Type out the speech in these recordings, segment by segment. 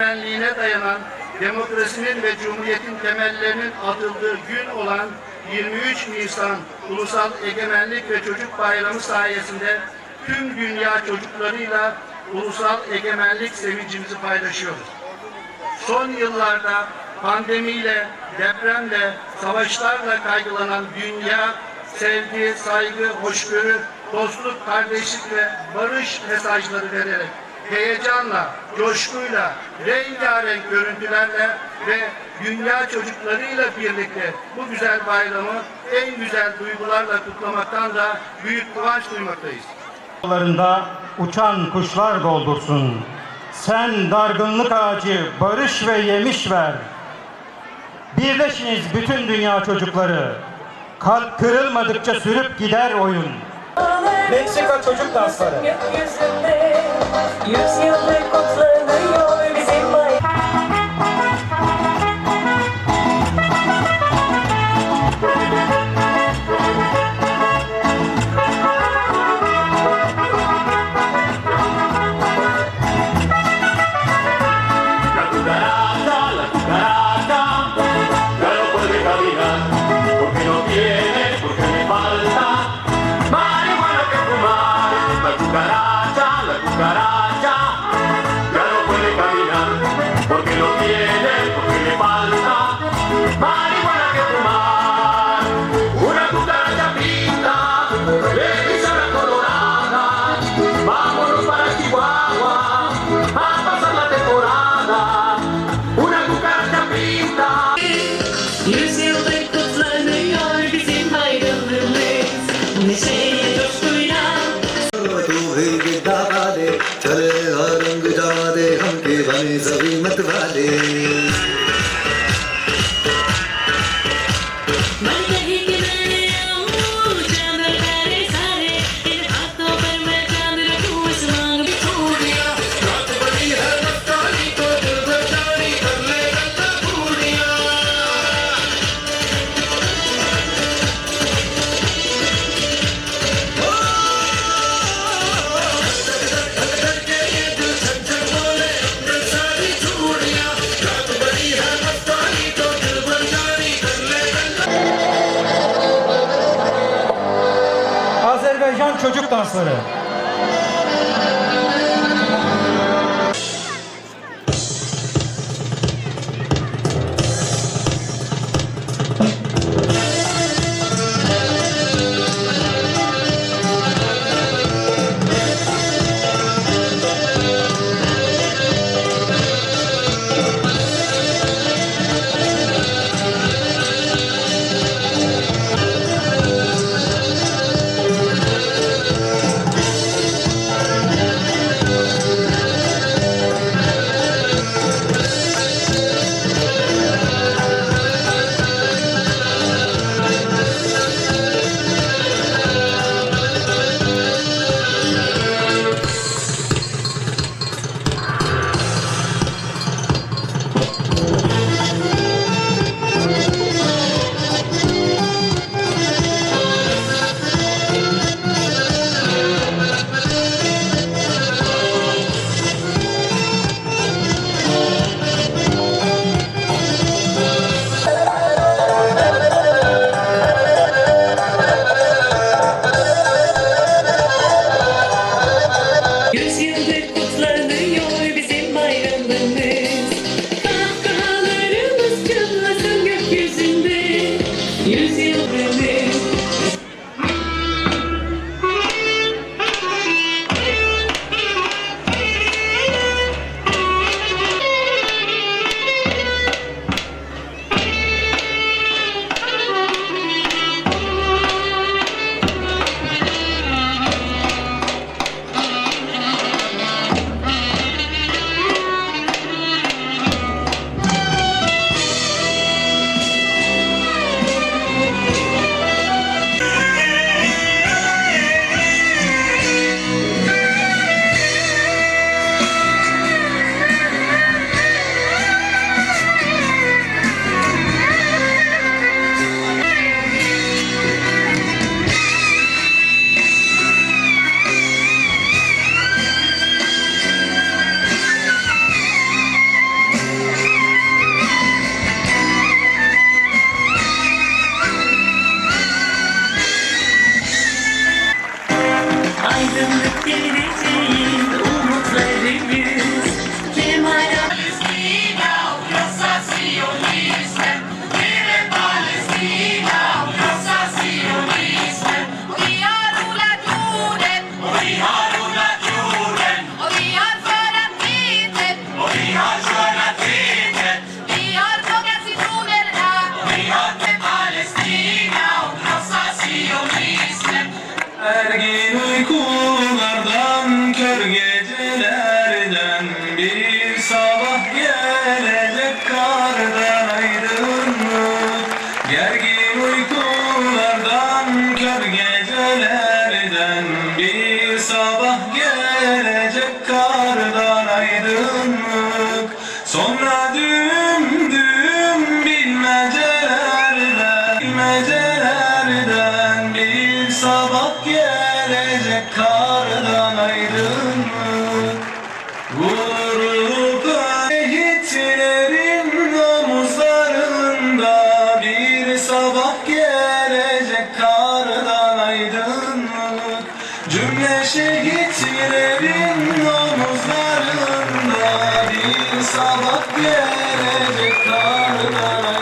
egemenliğine dayanan demokrasinin ve cumhuriyetin temellerinin atıldığı gün olan 23 Nisan Ulusal Egemenlik ve Çocuk Bayramı sayesinde tüm dünya çocuklarıyla ulusal egemenlik sevincimizi paylaşıyoruz. Son yıllarda pandemiyle, depremle, savaşlarla kaygılanan dünya sevgi, saygı, hoşgörü, dostluk, kardeşlik ve barış mesajları vererek heyecanla, coşkuyla, rengarenk görüntülerle ve dünya çocuklarıyla birlikte bu güzel bayramı en güzel duygularla kutlamaktan da büyük kıvanç duymaktayız. Yollarında uçan kuşlar doldursun. Sen dargınlık ağacı barış ve yemiş ver. Birleşiniz bütün dünya çocukları. Kalp kırılmadıkça sürüp gider oyun. Meksika çocuk dansları. Yüz yıllık otlar Azerbaycan again. Sabah gelecek kardan aydınlık Vurup öğretlerin omuzlarında Bir sabah gelecek kardan aydınlık Cümle şehitlerin omuzlarında Bir sabah gelecek kardan aydınlık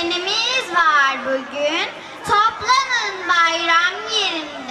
törenimiz var bugün. Toplanın bayram yerinde.